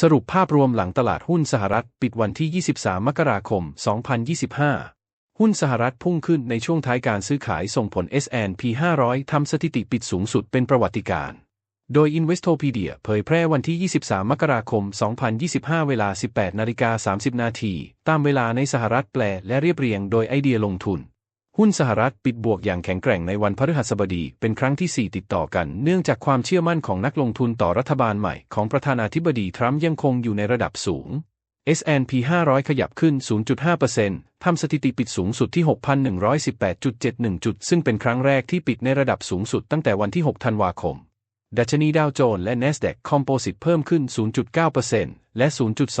สรุปภาพรวมหลังตลาดหุ้นสหรัฐปิดวันที่ 23 มกราคม 2025 หุ้นสหรัฐพุ่งขึ้นในช่วงท้ายการซื้อขายส่งผล S&P 500 ทำสถิติปิดสูงสุดเป็นประวัติการณ์ โดย Investopedia เผยแพร่วันที่ 23 มกราคม 2025 เวลา 18 นาฬิกา 30 นาที ตามเวลาในสหรัฐแปลและเรียบเรียงโดยไอเดียลงทุน หุ้นสหรัฐปิดบวกอย่างแข็งแกร่งในวันพฤหัสบดีเป็นครั้งที่ 4 ติดต่อกัน เนื่องจากความเชื่อมั่นของนักลงทุนต่อรัฐบาลใหม่ของประธานาธิบดีทรัมป์ยังคงอยู่ในระดับสูง S&P 500 ขยับขึ้น 0.5%ทำสถิติปิดสูงสุดที่ 6,118.71 จุด ซึ่งเป็นครั้งแรกที่ปิดในระดับสูงสุดตั้งแต่วันที่ 6 ธันวาคม ดัชนีดาวโจนส์และ NASDAQ Composite เพิ่มขึ้น 0.9%และ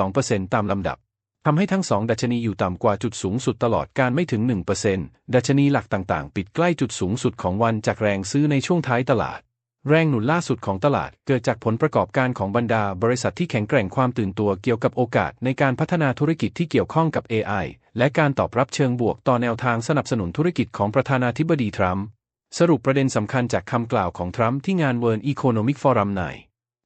0.2%ตามลำดับ ทำให้ทั้งสองดัชนีอยู่ต่ำกว่าจุดสูงสุดตลอดการไม่ถึง 1%ดัชนีหลักต่างๆ ปิดใกล้จุดสูงสุดของวันจากแรงซื้อในช่วงท้ายตลาด แรงหนุนล่าสุดของตลาดเกิดจากผลประกอบการของบรรดาบริษัทที่แข็งแกร่งความตื่นตัวเกี่ยวกับโอกาสในการพัฒนาธุรกิจที่เกี่ยวข้องกับ AI และการตอบรับเชิงบวกต่อแนวทางสนับสนุนธุรกิจของประธานาธิบดีทรัมป์สรุปประเด็นสำคัญจากคำกล่าวของทรัมป์ที่งาน World Economic Forum ใน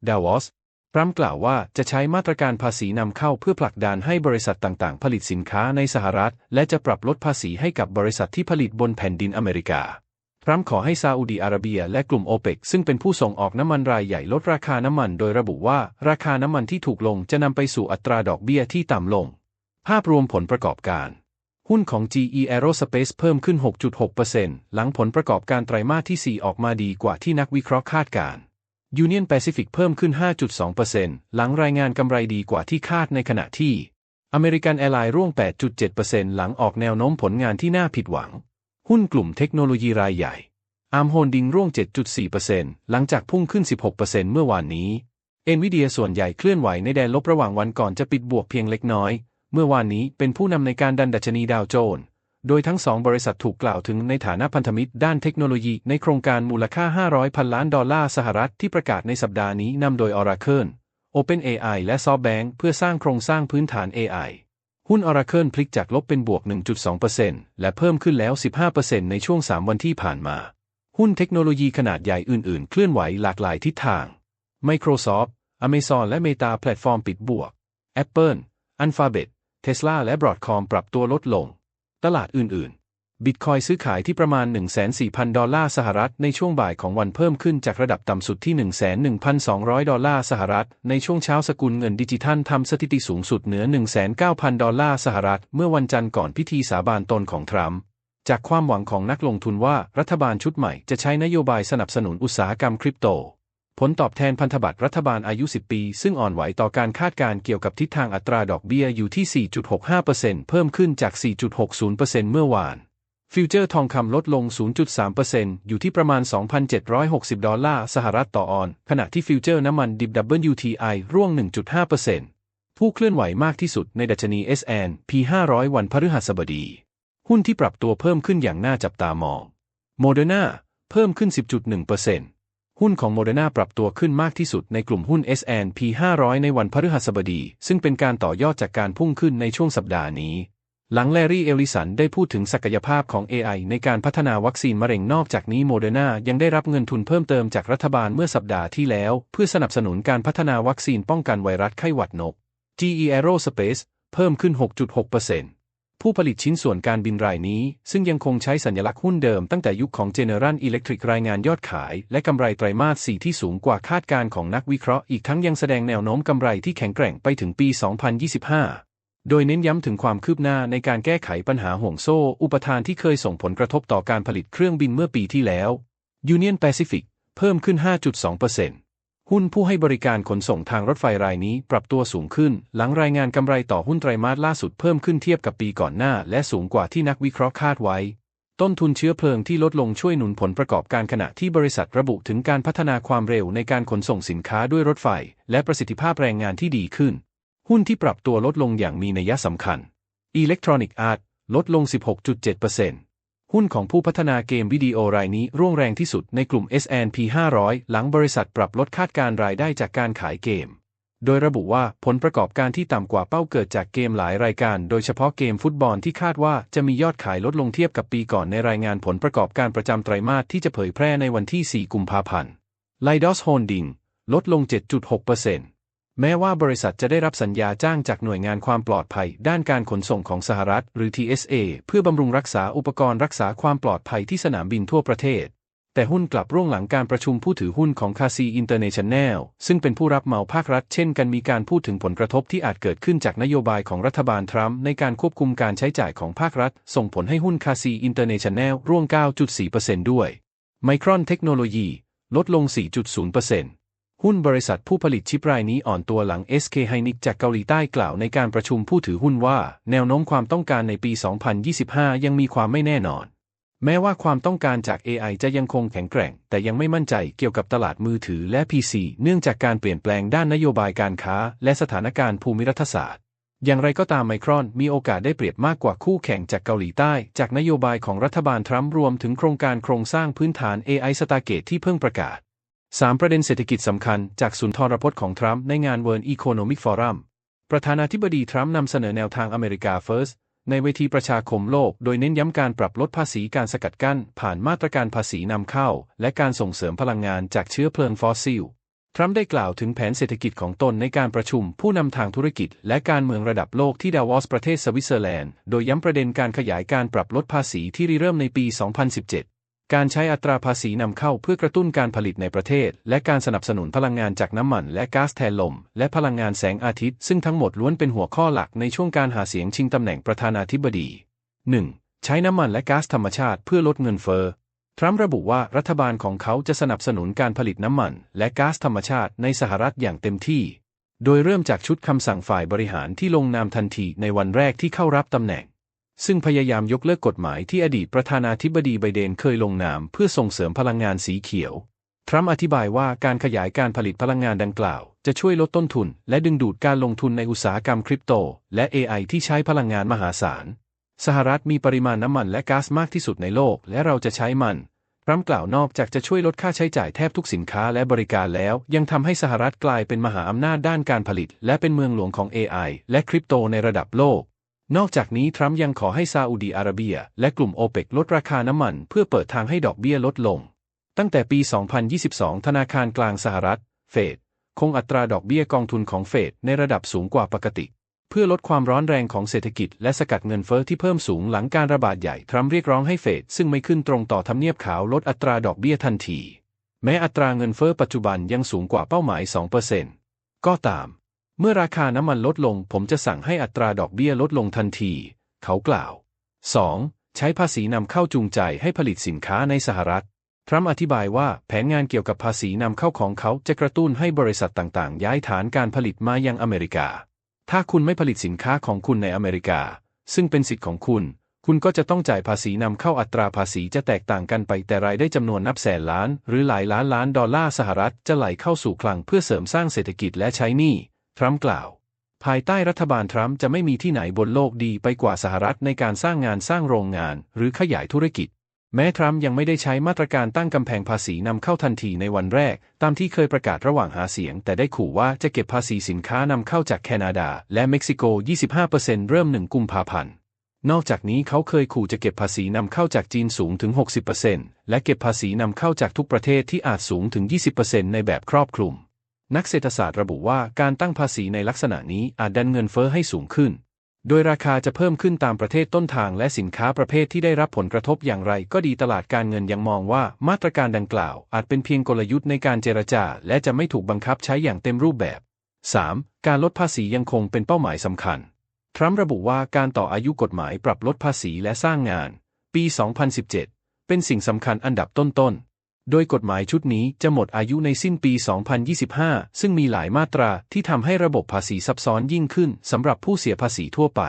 ดาวอส ทรัมป์กล่าวว่าจะใช้มาตรการภาษีนำเข้าเพื่อผลักดันให้บริษัทต่างๆ ผลิตสินค้าในสหรัฐ และจะปรับลดภาษีให้กับบริษัทที่ผลิตบนแผ่นดินอเมริกา ทรัมป์ขอให้ซาอุดีอาระเบียและกลุ่มโอเปกซึ่งเป็นผู้ส่งออกน้ำมันรายใหญ่ลดราคาน้ำมันโดยระบุว่าราคาน้ำมันที่ถูกลงจะนำไปสู่อัตราดอกเบี้ยที่ต่ำลง ภาพรวมผลประกอบการ หุ้นของ GE Aerospace เพิ่มขึ้น 6.6%หลังผลประกอบการไตรมาสที่ 4 ออกมาดีกว่าที่นักวิเคราะห์คาดการณ์ Union Pacific เพิ่มขึ้น 5.2%หลังรายงานกำไรดีกว่าที่คาดในขณะที่ American Airlines ร่วง 8.7%หลังออกแนวโน้มผลงานที่น่าผิดหวัง หุ้นกลุ่มเทคโนโลยีรายใหญ่อาร์มโฮลดิงร่วง 7.4%หลังจากพุ่งขึ้น 16%เมื่อวานนี้ NVIDIA ส่วนใหญ่เคลื่อนไหวในแดนลบระหว่างวันก่อนจะปิดบวกเพียงเล็กน้อย เมื่อวานนี้เป็นผู้นำในการดันดัชนีดาวโจนส์ โดยทั้งสองบริษัทถูกกล่าวถึงในฐานะพันธมิตรด้านเทคโนโลยีในโครงการมูลค่า 500 พันล้านดอลลาร์สหรัฐที่ประกาศในสัปดาห์นี้นำโดย Oracle OpenAI และ SoftBank เพื่อสร้างโครงสร้างพื้นฐาน AI หุ้น Oracle พลิกจากลบเป็นบวก 1.2%และเพิ่มขึ้นแล้ว 15%ในช่วง 3 วันที่ผ่านมา หุ้นเทคโนโลยีขนาดใหญ่อื่นๆ เคลื่อนไหวหลากหลายทิศทาง Microsoft Amazon และ Meta แพลตฟอร์มปิดบวก Apple Alphabet Tesla และ Broadcom ปรับตัวลดลง ตลาดอื่นๆ บิตคอยซื้อขายที่ประมาณ 14,000 ดอลลาร์สหรัฐในช่วงบ่ายของวันเพิ่มขึ้นจากระดับต่ำสุดที่ 11,200 ดอลลาร์สหรัฐในช่วงเช้าสกุลเงินดิจิทัลทำสถิติสูงสุดเหนือ 19,000 ดอลลาร์สหรัฐเมื่อวันจันทร์ก่อนพิธีสาบานตนของทรัมป์จากความหวังของนักลงทุนว่ารัฐบาลชุดใหม่จะใช้นโยบายสนับสนุนอุตสาหกรรมคริปโต ผลตอบแทนพันธบัตรรัฐบาลอายุ 10 ปี ซึ่งอ่อนไหวต่อการคาดการณ์เกี่ยวกับทิศทางอัตราดอกเบี้ยอยู่ที่ 4.65%เพิ่มขึ้นจาก 4.60%เมื่อวาน ฟิวเจอร์ทองคำลดลง 0.3%อยู่ที่ประมาณ 2,760 ดอลลาร์สหรัฐต่อออน ขณะที่ฟิวเจอร์น้ำมันดิบ WTI ร่วง 1.5%ผู้เคลื่อนไหวมากที่สุดในดัชนี S&P 500 วันพฤหัสบดี หุ้นที่ปรับตัวเพิ่มขึ้นอย่างน่าจับตามอง โมเดอร์นาเพิ่มขึ้น 10.1% หุ้นของโมเดอร์นาปรับตัวขึ้นมากที่สุดในกลุ่มหุ้น S&P 500 ในวันพฤหัสบดี ซึ่งเป็นการต่อยอดจากการพุ่งขึ้นในช่วงสัปดาห์นี้ หลังแลรี่เอลิสันได้พูดถึงศักยภาพของ AI ในการพัฒนาวัคซีนมะเร็งนอกจากนี้โมเดอร์นายังได้รับเงินทุนเพิ่มเติมจากรัฐบาลเมื่อสัปดาห์ที่แล้ว เพื่อสนับสนุนการพัฒนาวัคซีนป้องกันไวรัสไข้หวัดนก GE Aerospace เพิ่มขึ้น 6.6% ผู้ผลิตชิ้นส่วนการบินรายนี้ ซึ่งยังคงใช้สัญลักษณ์หุ้นเดิมตั้งแต่ยุคของ General Electric รายงานยอดขาย และกำไรไตรมาส 4 ที่สูงกว่าคาดการณ์ของนักวิเคราะห์อีกทั้งยังแสดงแนวโน้มกำไรที่แข็งแกร่งไปถึงปี 2025 โดยเน้นย้ำถึงความคืบหน้าในการแก้ไขปัญหาห่วงโซ่ อุปทานที่เคยส่งผลกระทบต่อการผลิตเครื่องบินเมื่อปีที่แล้ว Union Pacific เพิ่มขึ้น 5.2% หุ้นผู้ให้บริการขนส่งทางรถไฟรายนี้ปรับตัวสูงขึ้น หลังรายงานกำไรต่อหุ้นไตรมาสล่าสุดเพิ่มขึ้นเทียบกับปีก่อนหน้า และสูงกว่าที่นักวิเคราะห์คาดไว้ ต้นทุนเชื้อเพลิงที่ลดลงช่วยหนุนผลประกอบการขณะที่บริษัทระบุถึงการพัฒนาความเร็วในการขนส่งสินค้าด้วยรถไฟ และประสิทธิภาพแรงงานที่ดีขึ้น หุ้นที่ปรับตัวลดลงอย่างมีนัยสำคัญ Electronic Art ลดลง 16.7% หุ้นของผู้พัฒนาเกมวิดีโอรายนี้ร่วงแรงที่สุดในกลุ่ม S&P 500 หลังบริษัทปรับลดคาดการรายได้จากการขายเกม โดยระบุว่าผลประกอบการที่ต่ำกว่าเป้าเกิดจากเกมหลายรายการ โดยเฉพาะเกมฟุตบอลที่คาดว่าจะมียอดขายลดลงเทียบกับปีก่อนในรายงานผลประกอบการประจำไตรมาสที่จะเผยแพร่ในวันที่ 4 กุมภาพันธ์ Leidos Holding ลดลง 7.6% แม้ว่าบริษัทจะได้รับสัญญาจ้างจากหน่วยงานความปลอดภัย ด้านการขนส่งของสหรัฐ หรือ TSA เพื่อบำรุงรักษาอุปกรณ์รักษาความปลอดภัยที่สนามบินทั่วประเทศ แต่หุ้นกลับร่วงหลังการประชุมผู้ถือหุ้นของคาซีอินเตอร์เนชั่นแนลซึ่งเป็นผู้รับเหมาภาครัฐเช่นกันมีการพูดถึงผลกระทบที่อาจเกิดขึ้นจากนโยบายของรัฐบาลทรัมป์ในการควบคุมการใช้จ่ายของภาครัฐ ส่งผลให้หุ้นคาซีอินเตอร์เนชั่นแนลร่วง 9.4%ด้วยไมครอนเทคโนโลยีลดลง 4.0% หุ้นบริษัทผู้ผลิตชิปรายนี้อ่อนตัวหลัง SK Hynix จากเกาหลีใต้กล่าวในการประชุมผู้ถือหุ้นว่า แนวโน้มความต้องการในปี 2025 ยังมีความไม่แน่นอน แม้ว่าความต้องการจาก AI จะยังคงแข็งแกร่ง แต่ยังไม่มั่นใจเกี่ยวกับตลาดมือถือและ PC เนื่องจากการเปลี่ยนแปลงด้านนโยบายการค้า และสถานการณ์ภูมิรัฐศาสตร์ อย่างไรก็ตามไมครอนมีโอกาสได้เปรียบมากกว่าคู่แข่งจากเกาหลีใต้ จากนโยบายของรัฐบาลทรัมป์รวมถึงโครงการโครงสร้างพื้นฐาน AI สตาเกตที่เพิ่งประกาศ 3 ประเด็นเศรษฐกิจสำคัญจากสุนทรพจน์ของทรัมป์ในงาน World Economic Forum ประธานาธิบดีทรัมป์นำเสนอแนวทางอเมริกา First ในเวทีประชาคมโลก โดยเน้นย้ำการปรับลดภาษีการสกัดกั้น ผ่านมาตรการภาษีนำเข้า และการส่งเสริมพลังงานจากเชื้อเพลิงฟอสซิล ทรัมป์ได้กล่าวถึงแผนเศรษฐกิจของตนในการประชุมผู้นำทางธุรกิจ และการเมืองระดับโลกที่ดาวอสประเทศสวิตเซอร์แลนด์ โดยย้ำประเด็นการขยายการปรับลดภาษีที่ริเริ่มในปี 2017 การใช้อัตราภาษีนำเข้าเพื่อกระตุ้นการผลิตในประเทศ และการสนับสนุนพลังงานจากน้ำมัน และก๊าซแทนลม และพลังงานแสงอาทิตย์ ซึ่งทั้งหมดล้วนเป็นหัวข้อหลักในช่วงการหาเสียงชิงตำแหน่งประธานาธิบดี 1. ใช้น้ำมันและก๊าซธรรมชาติเพื่อลดเงินเฟ้อทรัมป์ระบุว่ารัฐบาลของเขาจะสนับสนุนการผลิตน้ำมัน และก๊าซธรรมชาติในสหรัฐอย่างเต็มที่ โดยเริ่มจากชุดคำสั่งฝ่ายบริหารที่ลงนามทันทีในวันแรกที่เข้ารับตำแหน่ง ซึ่งพยายามยกเลิกกฎหมายที่อดีตประธานาธิบดีไบเดนเคยลงนามเพื่อส่งเสริมพลังงานสีเขียว ทรัมป์อธิบายว่าการขยายการผลิตพลังงานดังกล่าว จะช่วยลดต้นทุน และดึงดูดการลงทุนในอุตสาหกรรมคริปโต และ AI ที่ใช้พลังงานมหาศาล สหรัฐมีปริมาณน้ำมันและก๊าซมากที่สุดในโลก และเราจะใช้มันทรัมป์กล่าวนอกจากจะช่วยลดค่าใช้จ่ายแทบทุกสินค้าและบริการแล้ว ยังทำให้สหรัฐกลายเป็นมหาอำนาจด้านการผลิต และเป็นเมืองหลวงของ AI และคริปโตในระดับโลก นอกจากนี้ทรัมป์ยังขอให้ซาอุดีอาระเบีย และกลุ่มโอเปกลดราคาน้ำมันเพื่อเปิดทางให้ดอกเบี้ยลดลง ตั้งแต่ปี 2022 ธนาคารกลางสหรัฐ เฟด คงอัตราดอกเบี้ยกองทุนของเฟดในระดับสูงกว่าปกติ เพื่อลดความร้อนแรงของเศรษฐกิจและสกัดเงินเฟอ้อที่เพิ่มสูงหลังการระบาดใหญ่ ทรัมป์เรียกร้องให้เฟดซึ่งไม่ขึ้นตรงต่อทำเนียบขาวลดอัตราดอกเบี้ยทันที แม้อัตราเงินเฟอ้อปัจจุบันยังสูงกว่าเป้าหมาย 2%ก็ตาม เมื่อราคาน้ำมันลดลง ผมจะสั่งให้อัตราดอกเบี้ยลดลงทันที เขากล่าว 2. ใช้ภาษีนำเข้าจูงใจให้ผลิตสินค้าในสหรัฐ ทรัมป์อธิบายว่าแผนงานเกี่ยวกับภาษีนำเข้าของเขาจะกระตุ้นให้บริษัทต่างๆ ย้ายฐานการผลิตมายังอเมริกา ถ้าคุณไม่ผลิตสินค้าของคุณในอเมริกา ซึ่งเป็นสิทธิ์ของคุณ คุณก็จะต้องจ่ายภาษีนำเข้าอัตราภาษีจะแตกต่างกันไปแต่รายได้จำนวนนับแสนล้าน หรือหลายล้านล้านดอลลาร์สหรัฐจะไหลเข้าสู่คลังเพื่อเสริมสร้างเศรษฐกิจและใช้หนี้ ทรัมป์กล่าว ภายใต้รัฐบาลทรัมป์จะไม่มีที่ไหนบนโลกดีไปกว่าสหรัฐในการสร้างงานสร้างโรงงาน หรือขยายธุรกิจ แม้ทรัมป์ยังไม่ได้ใช้มาตรการตั้งกำแพงภาษีนำเข้าทันทีในวันแรก ตามที่เคยประกาศระหว่างหาเสียง แต่ได้ขู่ว่าจะเก็บภาษีสินค้านำเข้าจากแคนาดา และเม็กซิโก 25%เริ่ม 1 กุมภาพันธ์นอกจากนี้เขาเคยขู่จะเก็บภาษีนำเข้าจากจีนสูงถึง 60%และเก็บภาษีนำเข้าจากทุกประเทศที่อาจสูงถึง 20%ในแบบครอบคลุม นักเศรษฐศาสตร์ระบุว่าการตั้งภาษีในลักษณะนี้อาจดันเงินเฟ้อให้สูงขึ้น โดยราคาจะเพิ่มขึ้นตามประเทศต้นทางและสินค้าประเภทที่ได้รับผลกระทบอย่างไร ก็ดีตลาดการเงินยังมองว่ามาตรการดังกล่าว อาจเป็นเพียงกลยุทธ์ในการเจรจา และจะไม่ถูกบังคับใช้อย่างเต็มรูปแบบ 3. การลดภาษียังคงเป็นเป้าหมายสำคัญ ทรัมป์ระบุว่าการต่ออายุกฎหมายปรับลดภาษีและสร้างงาน ปี 2017 เป็นสิ่งสำคัญอันดับต้นๆ โดยกฎหมายชุดนี้จะหมดอายุในสิ้นปี 2025 ซึ่งมีหลายมาตราที่ทำให้ระบบภาษีซับซ้อนยิ่งขึ้นสำหรับผู้เสียภาษีทั่วไป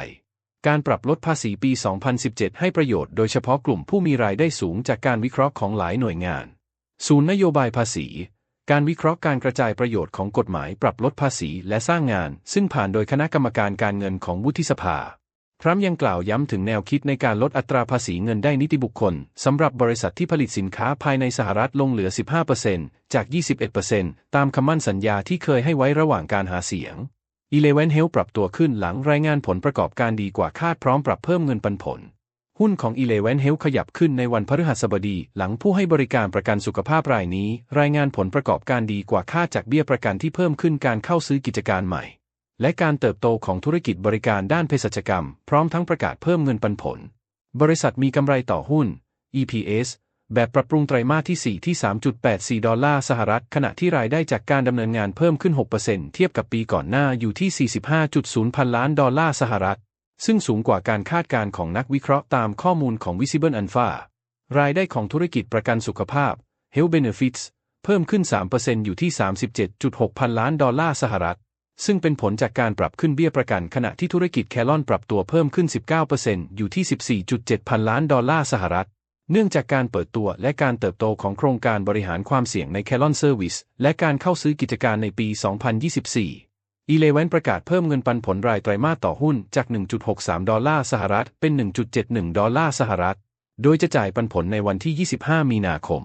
การปรับลดภาษีปี 2017 ให้ประโยชน์โดยเฉพาะกลุ่มผู้มีรายได้สูงจากการวิเคราะห์ของหลายหน่วยงาน ศูนย์นโยบายภาษี การวิเคราะห์การกระจายประโยชน์ของกฎหมายปรับลดภาษีและสร้างงาน ซึ่งผ่านโดยคณะกรรมการการเงินของวุฒิสภา ทรัมป์ยังกล่าวย้ำถึงแนวคิดในการลดอัตราภาษีเงินได้นิติบุคคล สำหรับบริษัทที่ผลิตสินค้าภายในสหรัฐลงเหลือ 15%จาก 21%ตามคำมั่นสัญญาที่เคยให้ไว้ระหว่างการหาเสียง Eleven Health ปรับตัวขึ้นหลังรายงานผลประกอบการดีกว่าคาดพร้อมปรับเพิ่มเงินปันผล หุ้นของ Eleven Health ขยับขึ้นในวันพฤหัสบดี หลังผู้ให้บริการประกันสุขภาพรายนี้ รายงานผลประกอบการดีกว่าคาดจากเบี้ยประกันที่เพิ่มขึ้นการเข้าซื้อกิจการใหม่ และการเติบโตของธุรกิจบริการด้านเภสัชกรรม พร้อมทั้งประกาศเพิ่มเงินปันผล บริษัทมีกำไรต่อหุ้น EPS แบบปรับปรุงไตรมาสที่ 4 ที่ 3.84 ดอลลาร์สหรัฐ ขณะที่รายได้จากการดำเนินงานเพิ่มขึ้น 6%เทียบกับปีก่อนหน้าอยู่ที่ 45.0 พันล้านดอลลาร์สหรัฐ ซึ่งสูงกว่าการคาดการณ์ของนักวิเคราะห์ตามข้อมูลของ Visible Alpha รายได้ของธุรกิจประกันสุขภาพ Health Benefits เพิ่มขึ้น 3%อยู่ที่ 37.6 พันล้านดอลลาร์สหรัฐ ซึ่งเป็นผลจากการปรับขึ้นเบี้ยประกันขณะที่ธุรกิจแคลอนปรับตัวเพิ่มขึ้น 19%อยู่ที่ 14.7 พันล้านดอลลาร์สหรัฐ เนื่องจากการเปิดตัวและการเติบโตของโครงการบริหารความเสี่ยงใน c a l o n Service และการเข้าซื้อกิจการในปี 2024 e l e v e n ประกาศเพิ่มเงินปันผลรายไตรมาสต่อหุ้นจาก 1.63 ดอลลาร์สหรัฐ เป็น 1.71 ดอลลาร์สหรัฐ โดยจะจ่ายปันผลในวันที่ 25 มีนาคม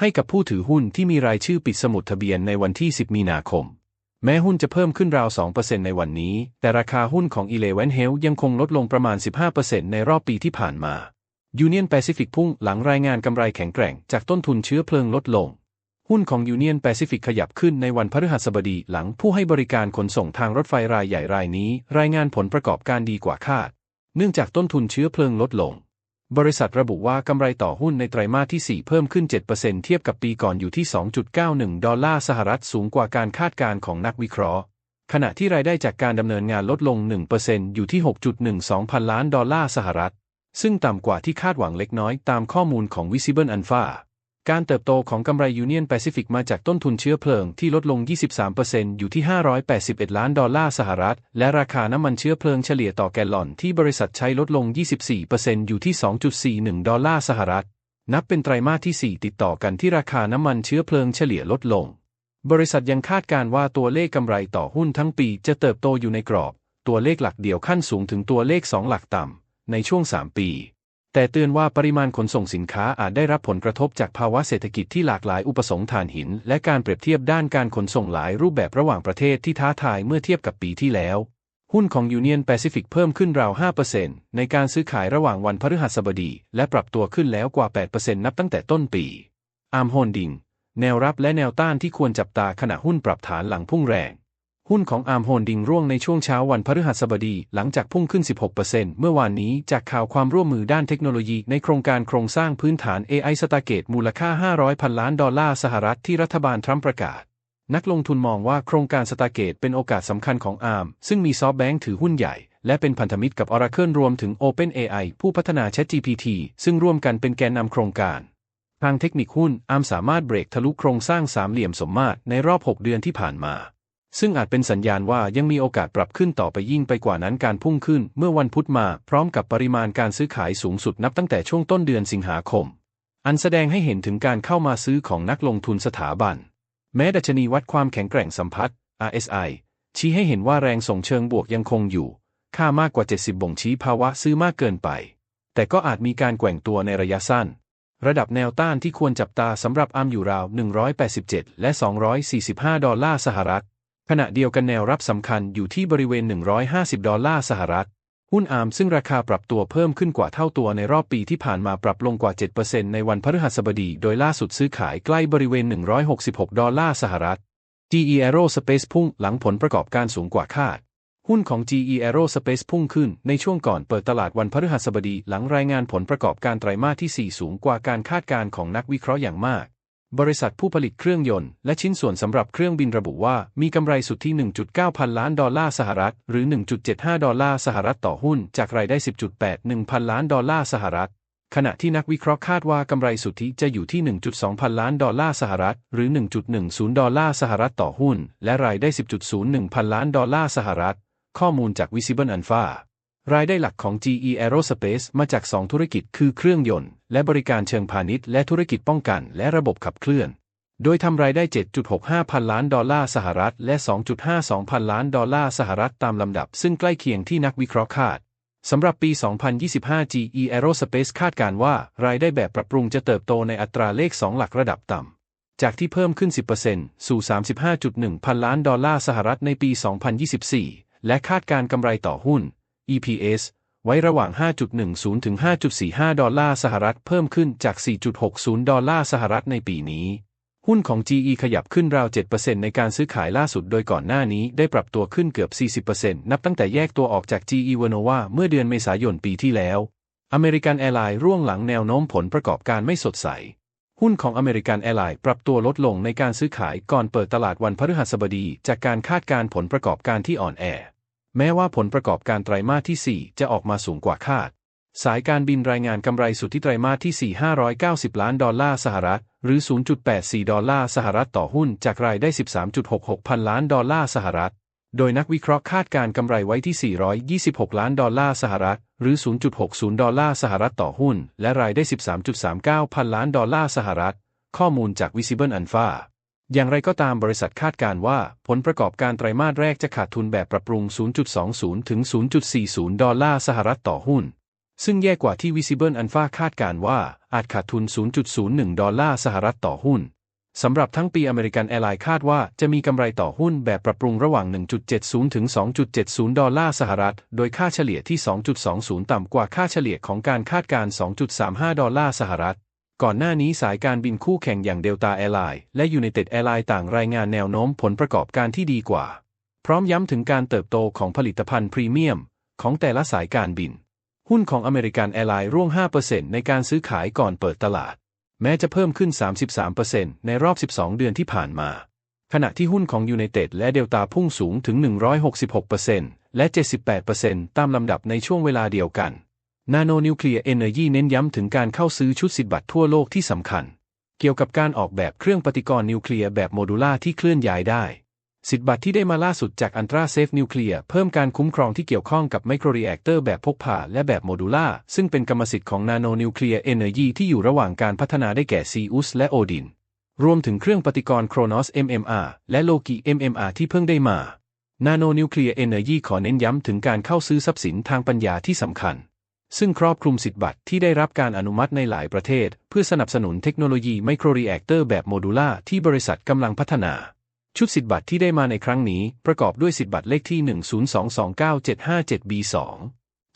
ให้กับผู้ถือหุ้นที่มีรายชื่อปิดสมุดทะเบียนในวันที่ 10 มีนาคม แม้หุ้นจะเพิ่มขึ้นราว 2%ในวันนี้ แต่ราคาหุ้นของ Eleven Health ยังคงลดลงประมาณ 15%ในรอบปีที่ผ่านมา Union Pacific พุ่งหลังรายงานกำไรแข็งแกร่งจากต้นทุนเชื้อเพลิงลดลง หุ้นของ Union Pacific ขยับขึ้นในวันพฤหัสบดีหลังผู้ให้บริการขนส่งทางรถไฟรายใหญ่รายนี้ รายงานผลประกอบการดีกว่าคาด เนื่องจากต้นทุนเชื้อเพลิงลดลง บริษัทระบุว่ากำไรต่อหุ้นในไตรมาสที่ 4 เพิ่มขึ้น 7%เทียบกับปีก่อนอยู่ที่ 2.91 ดอลลาร์สหรัฐสูงกว่าการคาดการณ์ของนักวิเคราะห์ ขณะที่รายได้จากการดำเนินงานลดลง 1%อยู่ที่ 6.12 พันล้านดอลลาร์สหรัฐ ซึ่งต่ำกว่าที่คาดหวังเล็กน้อยตามข้อมูลของ Visible Alpha การเติบโตของกำไร Union Pacific มาจากต้นทุนเชื้อเพลิงที่ลดลง 23%อยู่ที่ 581 ล้านดอลลาร์สหรัฐ และราคาน้ำมันเชื้อเพลิงเฉลี่ยต่อแกลลอนที่บริษัทใช้ลดลง 24%อยู่ที่ 2.41 ดอลลาร์สหรัฐ นับเป็นไตรมาสที่ 4 ติดต่อกันที่ราคาน้ำมันเชื้อเพลิงเฉลี่ยลดลง บริษัทยังคาดการว่าตัวเลขกำไรต่อหุ้นทั้งปีจะเติบโตอยู่ในกรอบ ตัวเลขหลักเดียวขั้นสูงถึงตัวเลข 2 หลักต่ำในช่วง 3 ปี แต่เตือนว่าปริมาณขนส่งสินค้าอาจได้รับผลกระทบจากภาวะเศรษฐกิจที่หลากหลายอุปสงค์ถ่านหิน และการเปรียบเทียบด้านการขนส่งหลายรูปแบบระหว่างประเทศที่ท้าทายเมื่อเทียบกับปีที่แล้ว หุ้นของ Union Pacific เพิ่มขึ้นราว 5%ในการซื้อขายระหว่างวันพฤหัสบดี และปรับตัวขึ้นแล้วกว่า 8%นับตั้งแต่ต้นปี Arm Holding แนวรับและแนวต้านที่ควรจับตาขณะหุ้นปรับฐานหลังพุ่งแรง หุ้นของ Arm Holding ร่วงในช่วงเช้าวันพฤหัสบดีหลังจากพุ่งขึ้น 16%เมื่อวานนี้จากข่าวความร่วมมือด้านเทคโนโลยีในโครงการโครงสร้างพื้นฐาน AI สตาเกตมูลค่า 500 พันล้านดอลลาร์สหรัฐที่รัฐบาลทรัมป์ประกาศ นักลงทุนมองว่าโครงการสตาเกตเป็นโอกาสสำคัญของ ARM ซึ่งมีซอฟต์แบงค์ถือหุ้นใหญ่ และเป็นพันธมิตรกับ Oracle รวมถึง OpenAI ผู้พัฒนา ChatGPT ซึ่งร่วมกันเป็นแกนนำโครงการทางเทคนิคหุ้น ARM สามารถเบรกทะลุโครงสร้างสามเหลี่ยมสมมาตรในรอบ 6 เดือนที่ผ่านมา ซึ่งอาจเป็นสัญญาณว่ายังมีโอกาสปรับขึ้นต่อไปยิ่งไปกว่านั้นการพุ่งขึ้นเมื่อวันพุธมาพร้อมกับปริมาณการซื้อขายสูงสุดนับตั้งแต่ช่วงต้นเดือนสิงหาคม อันแสดงให้เห็นถึงการเข้ามาซื้อของนักลงทุนสถาบัน แม้ดัชนีวัดความแข็งแกร่งสัมพัทธ์ RSI ชี้ให้เห็นว่าแรงส่งเชิงบวกยังคงอยู่ ค่ามากกว่า 70 บ่งชี้ภาวะซื้อมากเกินไป แต่ก็อาจมีการแกว่งตัวในระยะสั้น ระดับแนวต้านที่ควรจับตาสำหรับอัมอยู่ราว 187 และ 245 ดอลลาร์สหรัฐ ขณะเดียวกันแนวรับสำคัญอยู่ที่บริเวณ 150 ดอลลาร์สหรัฐ หุ้นอาร์มซึ่งราคาปรับตัวเพิ่มขึ้นกว่าเท่าตัวในรอบปีที่ผ่านมาปรับลงกว่า 7%ในวันพฤหัสบดี โดยล่าสุดซื้อขายใกล้บริเวณ 166 ดอลลาร์สหรัฐ GE Aerospace พุ่งหลังผลประกอบการสูงกว่าคาด หุ้นของ GE Aerospace พุ่งขึ้นในช่วงก่อนเปิดตลาดวันพฤหัสบดีหลังรายงานผลประกอบการไตรมาสที่ 4 สูงกว่าการคาดการณ์ของนักวิเคราะห์อย่างมาก บริษัทผู้ผลิตเครื่องยนต์และชิ้นส่วนสำหรับเครื่องบินระบุว่ามีกำไรสุทธิ 1.9 พันล้านดอลลาร์สหรัฐ หรือ 1.75 ดอลลาร์สหรัฐต่อหุ้น จากรายได้ 10.81 พันล้านดอลลาร์สหรัฐ ขณะที่นักวิเคราะห์คาดว่ากำไรสุทธิจะอยู่ที่ 1.2 พันล้านดอลลาร์สหรัฐ หรือ 1.10 ดอลลาร์สหรัฐต่อหุ้น และรายได้ 10.01 พันล้านดอลลาร์สหรัฐ ข้อมูลจาก Visible Alpha รายได้หลักของ GE Aerospace มาจาก 2 ธุรกิจคือเครื่องยนต์ และบริการเชิงพาณิชย์และธุรกิจป้องกันและระบบขับเคลื่อน โดยทำรายได้ 7.65 พันล้านดอลลาร์สหรัฐ และ 2.52 พันล้านดอลลาร์สหรัฐตามลำดับ ซึ่งใกล้เคียงที่นักวิเคราะห์คาดสำหรับปี 2025 GE Aerospace คาดการว่ารายได้แบบปรับปรุงจะเติบโตในอัตราเลข 2 หลักระดับต่ำจากที่เพิ่มขึ้น 10%สู่ 35.1 พันล้านดอลลาร์สหรัฐในปี 2024 และคาดการกำไรต่อหุ้น EPS ไว้ระหว่าง 5.10 ถึง 5.45 ดอลลาร์สหรัฐเพิ่มขึ้นจาก 4.60 ดอลลาร์สหรัฐในปีนี้ หุ้นของ GE ขยับขึ้นราว 7%ในการซื้อขายล่าสุดโดยก่อนหน้านี้ได้ปรับตัวขึ้นเกือบ 40%นับตั้งแต่แยกตัวออกจาก GE v e r n o v a เมื่อเดือนเมษายนปีที่แล้ว อเมริกันแอร์ไลน์ร่วงหลังแนวโน้มผลประกอบการไม่สดใสหุ้นของอเมริกันแอร์ไลน์ปรับตัวลดลงในการซื้อขายก่อนเปิดตลาดวันพฤหัสบดีจากการคาดการผลประกอบการที่อ่อนแอ แม้ว่าผลประกอบการไตรมาสที่ 4 จะออกมาสูงกว่าคาด สายการบินรายงานกำไรสุทธิไตรมาสที่ 4 590 ล้านดอลลาร์สหรัฐ หรือ 0.84 ดอลลาร์สหรัฐต่อหุ้นจากรายได้ 13.66 พันล้านดอลลาร์สหรัฐ โดยนักวิเคราะห์คาดการกำไรไว้ที่ 426 ล้านดอลลาร์สหรัฐ หรือ 0.60 ดอลลาร์สหรัฐต่อหุ้น และรายได้ 13.39 พันล้านดอลลาร์สหรัฐ ข้อมูลจาก Visible Alpha อย่างไรก็ตามบริษัทคาดการว่า ผลประกอบการไตรมาสแรกจะขาดทุนแบบปรับปรุง 0.20 ถึง 0.40 ดอลลาร์สหรัฐต่อหุ้น ซึ่งแย่กว่าที่ Visible Alpha คาดการว่าอาจขาดทุน 0.01 ดอลลาร์สหรัฐต่อหุ้นสำหรับทั้งปีอเมริกันแอร์ไลน์คาดว่าจะมีกำไรต่อหุ้นแบบปรับปรุงระหว่าง 1.70 ถึง 2.70 ดอลลาร์สหรัฐ โดยค่าเฉลี่ยที่ 2.20 ต่ำกว่าค่าเฉลี่ยของการคาดการ 2.35 ดอลลาร์สหรัฐ ก่อนหน้านี้สายการบินคู่แข่งอย่างเดลต้าแอร์ไลน์และยู n i เต็ดแอร์ไลน์ต่างรายงานแนวโน้มผลประกอบการที่ดีกว่า พร้อมย้ำถึงการเติบโตของผลิตภัณฑ์พรีเมียม ของแต่ละสายการบิน หุ้นของอเมริกันแอร์ไลน์ร่วง 5%ในการซื้อขายก่อนเปิดตลาด แม้จะเพิ่มขึ้น 33%ในรอบ 12 เดือนที่ผ่านมา ขณะที่หุ้นของยู n i เต็ดและเดลต้าพุ่งสูงถึง 166%และ 78%ตามลำดับในช่วงเวลาเดียวกัน นาโนนิวเคลียร์เอเนอร์จีเน้นย้ำถึงการเข้าซื้อชุดสิทธิบัตรทั่วโลกที่สำคัญ เกี่ยวกับการออกแบบเครื่องปฏิกรณ์นิวเคลียร์แบบโมดูล่าที่เคลื่อนย้ายได้ สิทธิบัตรที่ได้มาล่าสุดจากอันตราเซฟนิวเคลียร์เพิ่มการคุ้มครองที่เกี่ยวข้องกับไมโครรีแอคเตอร์แบบพกพาและแบบโมดูล่าซึ่งเป็นกรรมสิทธิ์ของนาโนนิวเคลียร์เอเนอร์จีที่อยู่ระหว่างการพัฒนาได้แก่ซีอุสและโอดินรวมถึงเครื่องปฏิกรณ์โครนอส MMR และโลกิ MMR ที่เพิ่งได้มานาโนนิวเคลียร์เอเนอร์จีขอเน้นย้ำถึงการเข้าซื้อทรัพย์สินทางปัญญาที่สำคัญ ซึ่งครอบคลุมสิทธิบัตรที่ได้รับการอนุมัติในหลายประเทศ เพื่อสนับสนุนเทคโนโลยีไมโครรีแอคเตอร์แบบโมดูล่าที่บริษัทกำลังพัฒนา ชุดสิทธิบัตรที่ได้มาในครั้งนี้ประกอบด้วยสิทธิบัตรเลขที่ 10229757B2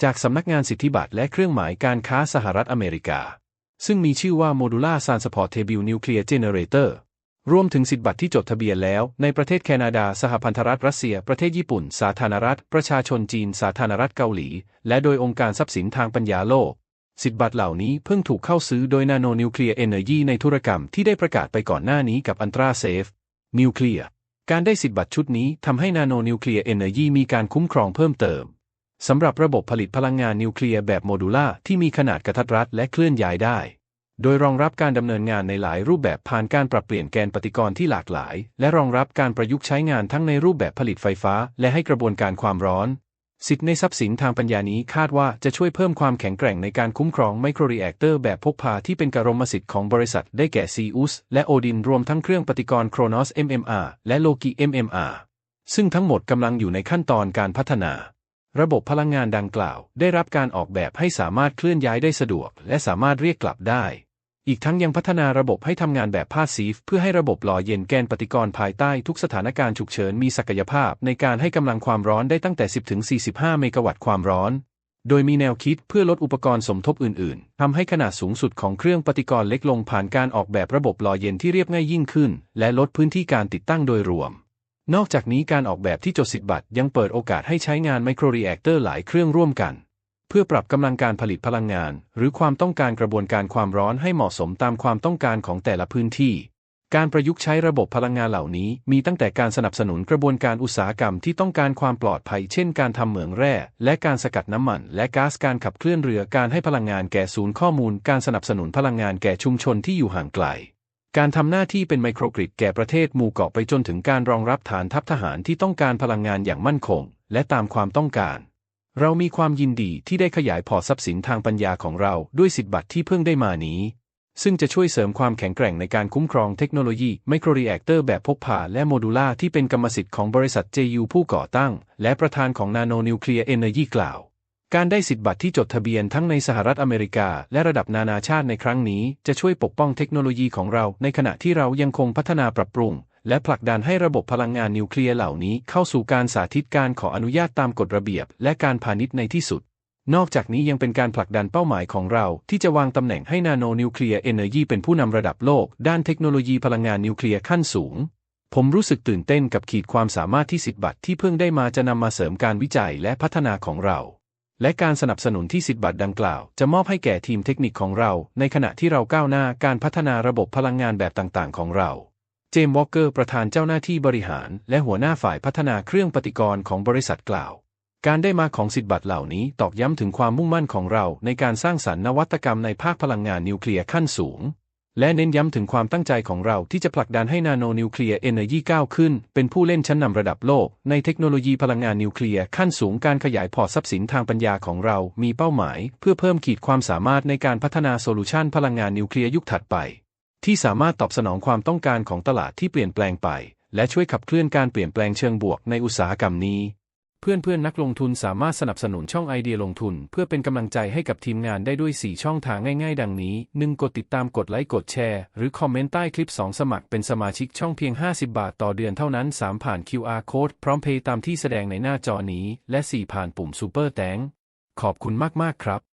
จากสำนักงานสิทธิบัตรและเครื่องหมายการค้าสหรัฐอเมริกา ซึ่งมีชื่อว่า Modular Transportable Nuclear Generator รวมถึงสิทธิบัตรที่จดทะเบียนแล้ว ในประเทศแคนาดา สหพันธรัฐรัสเซีย ประเทศญี่ปุ่น สาธารณรัฐ ประชาชนจีน สาธารณรัฐเกาหลี และโดยองค์การทรัพย์สินทางปัญญาโลก สิทธิบัตรเหล่านี้เพิ่งถูกเข้าซื้อโดยนาโนนิวเคลียร์เอเนอร์จีในธุรกรรมที่ได้ประกาศไปก่อนหน้านี้กับอันตราเซฟนิวเคลียร์การได้สิทธิบัตรชุดนี้ทำให้นาโนนิวเคลียร์เอเนอร์จีมีการคุ้มครองเพิ่มเติมสำหรับระบบผลิตพลังงานนิวเคลียร์แบบโมดูล่าที่มีขนาดกระทัดรัดและเคลื่อนย้ายได้ โดยรองรับการดำเนินงานในหลายรูปแบบผ่านการปรับเปลี่ยนแกนปฏิกรณ์ที่หลากหลาย และรองรับการประยุกต์ใช้งานทั้งในรูปแบบผลิตไฟฟ้า และให้กระบวนการความร้อน สิทธิในทรัพย์สินทางปัญญานี้คาดว่าจะช่วยเพิ่มความแข็งแกร่งในการคุ้มครองไมโครรีแอคเตอร์แบบพกพาที่เป็นกรมสิทธิ์ของบริษัทได้แก่ซีอุสและโอดินรวมทั้งเครื่องปฏิกรณ์โครนอส MMR และโลกิ MMR ซึ่งทั้งหมดกำลังอยู่ในขั้นตอนการพัฒนาระบบพลังงานดังกล่าว ได้รับการออกแบบให้สามารถเคลื่อนย้ายได้สะดวก และสามารถเรียกกลับได้ อีกทั้งยังพัฒนาระบบให้ทำงานแบบพาสซีฟเพื่อให้ระบบหล่อเย็นแกนปฏิกรณ์ภายใต้ทุกสถานการณ์ฉุกเฉินมีศักยภาพในการให้กำลังความร้อนได้ตั้งแต่ 10ถึง45 เมกะวัตต์ความร้อน โดยมีแนวคิดเพื่อลดอุปกรณ์สมทบอื่น ๆ ทำให้ขนาดสูงสุดของเครื่องปฏิกรณ์เล็กลงผ่านการออกแบบระบบหล่อเย็นที่เรียบง่ายยิ่งขึ้น และลดพื้นที่การติดตั้งโดยรวม นอกจากนี้การออกแบบที่จดสิทธิบัตรยังเปิดโอกาสให้ใช้งานไมโครรีแอคเตอร์หลายเครื่องร่วมกัน พื่อปรับกำลังการผลิตพลังงาน หรือความต้องการกระบวนการความร้อนให้เหมาะสมตามความต้องการของแต่ละพื้นที่ การประยุกต์ใช้ระบบพลังงานเหล่านี้ มีตั้งแต่การสนับสนุนกระบวนการอุตสาหกรรมที่ต้องการความปลอดภัย เช่น การทำเหมืองแร่ และการสกัดน้ำมัน และก๊าซการขับเคลื่อนเรือการให้พลังงานแก่ศูนย์ข้อมูล การสนับสนุนพลังงานแก่ชุมชนที่อยู่ห่างไกลการทำหน้าที่เป็นไมโครกริดแก่ประเทศหมู่เกาะไปจนถึงการรองรับฐานทัพทหารที่ต้องการพลังงานอย่างมั่นคง และตามความต้องการ เรามีความยินดีที่ได้ขยายพอร์ตทรัพย์สินทางปัญญาของเราด้วยสิทธิบัตรที่เพิ่งได้มานี้ ซึ่งจะช่วยเสริมความแข็งแกร่งในการคุ้มครองเทคโนโลยีไมโครรีแอคเตอร์แบบพกพาและโมดูล่าที่เป็นกรรมสิทธิ์ของบริษัท JU ผู้ก่อตั้ง และประธานของนาโนนิวเคลียร์เอเนอร์จีกล่าว การได้สิทธิบัตรที่จดทะเบียนทั้งในสหรัฐอเมริกา และระดับนานาชาติในครั้งนี้ จะช่วยปกป้องเทคโนโลยีของเราในขณะที่เรายังคงพัฒนาปรับปรุง และผลักดันให้ระบบพลังงานนิวเคลียร์เหล่านี้เข้าสู่การสาธิตการขออนุญาตตามกฎระเบียบ และการพาณิชย์ในที่สุด นอกจากนี้ยังเป็นการผลักดันเป้าหมายของเรา ที่จะวางตำแหน่งให้นาโนนิวเคลียร์เอเนอร์จีเป็นผู้นำระดับโลก ด้านเทคโนโลยีพลังงานนิวเคลียร์ขั้นสูง ผมรู้สึกตื่นเต้นกับขีดความสามารถที่สิทธิบัตรที่เพิ่งได้มาจะนำมาเสริมการวิจัยและพัฒนาของเราและการสนับสนุนที่สิทธิบัตรดังกล่าว จะมอบให้แก่ทีมเทคนิคของเรา ในขณะที่เราก้าวหน้าการพัฒนาระบบพลังงานแบบต่างๆ ของเรา เจมส์วอลเกอร์ประธานเจ้าหน้าที่บริหาร และหัวหน้าฝ่ายพัฒนาเครื่องปฏิกรณ์ของบริษัทกล่าว การได้มาของสิทธิบัตรเหล่านี้ตอกย้ำถึงความมุ่งมั่นของเราในการสร้างสรรค์นวัตกรรมในภาคพลังงานนิวเคลียร์ขั้นสูง และเน้นย้ำถึงความตั้งใจของเราที่จะผลักดันให้นาโนนิวเคลียร์เอเนอร์จีก้าวขึ้น เป็นผู้เล่นชั้นนำระดับโลก ในเทคโนโลยีพลังงานนิวเคลียร์ขั้นสูงการขยายพอร์ตทรัพย์สินทางปัญญาของเรา มีเป้าหมาย เพื่อเพิ่มขีดความสามารถในการพัฒนาโซลูชันพลังงานนิวเคลียร์ยุคถัดไป ที่สามารถตอบสนองความต้องการของตลาดที่เปลี่ยนแปลงไป และช่วยขับเคลื่อนการเปลี่ยนแปลงเชิงบวกในอุตสาหกรรมนี้ เพื่อนเพื่อนนักลงทุนสามารถสนับสนุนช่องไอเดียลงทุน เพื่อเป็นกำลังใจให้กับทีมงานได้ด้วย 4 ช่องทางง่าย ๆ ดังนี้ 1. กดติดตามกดไลค์กดแชร์ หรือคอมเมนต์ใต้คลิป 2 สมัครเป็นสมาชิกช่องเพียง 50 บาทต่อเดือนเท่านั้น 3 ผ่าน QR Code พร้อมเพย์ตามที่แสดงในหน้าจอนี้ และ 4 ผ่านปุ่ม Super แตงขอบคุณมากๆครับ